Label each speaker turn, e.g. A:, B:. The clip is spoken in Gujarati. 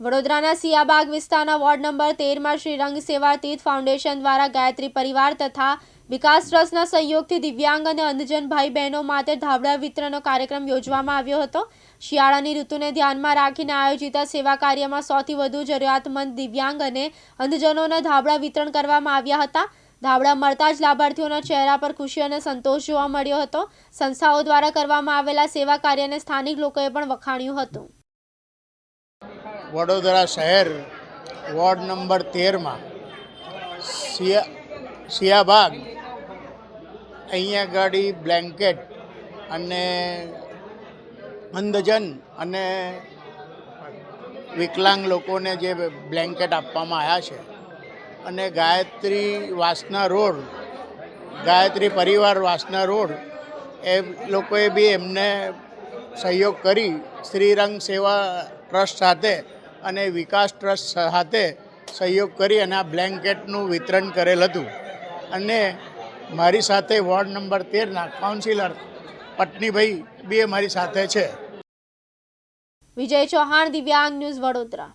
A: વડોદરાના સિયાબાગ વિસ્તારના વોર્ડ નંબર તેરમાં શ્રી રંગ સેવા તીર્થ ફાઉન્ડેશન દ્વારા ગાયત્રી પરિવાર તથા વિકાસ ટ્રસ્ટના સહયોગથી દિવ્યાંગ અને અંધજન ભાઈ બહેનો માટે ધાબળા વિતરણનો કાર્યક્રમ યોજવામાં આવ્યો હતો. શિયાળાની ઋતુને ધ્યાનમાં રાખીને આયોજિત સેવા કાર્યમાં સૌથી વધુ જરૂરિયાતમંદ દિવ્યાંગ અને અંધજનોને ધાબળા વિતરણ કરવામાં આવ્યા હતા. ધાબળા મળતા જ લાભાર્થીઓના ચહેરા પર ખુશી અને સંતોષ જોવા મળ્યો હતો. સંસ્થાઓ દ્વારા કરવામાં આવેલા સેવા કાર્યને સ્થાનિક લોકોએ પણ વખાણ્યું હતું.
B: વડોદરા શહેર વોર્ડ નંબર તેરમાં સિયા, સિયાબાગ, અહીંયા ગાડી બ્લેન્કેટ અને અંધજન અને વિકલાંગ લોકોને જે બ્લેન્કેટ આપવામાં આવ્યા છે અને ગાયત્રી વાસના રોડ, ગાયત્રી પરિવાર વાસના રોડ, એ લોકોએ બી એમને સહયોગ કરી શ્રીરંગ સેવા ટ્રસ્ટ સાથે અને વિકાસ ટ્રસ્ટ સાથે સહયોગ કરી અને આ બ્લેન્કેટનું વિતરણ કરેલ હતું. અને મારી સાથે વોર્ડ નંબર તેરના કાઉન્સિલર પટનીભાઈ બી મારી સાથે છે.
A: વિજય ચૌહાણ, દિવ્યાંગ ન્યૂઝ વડોદરા.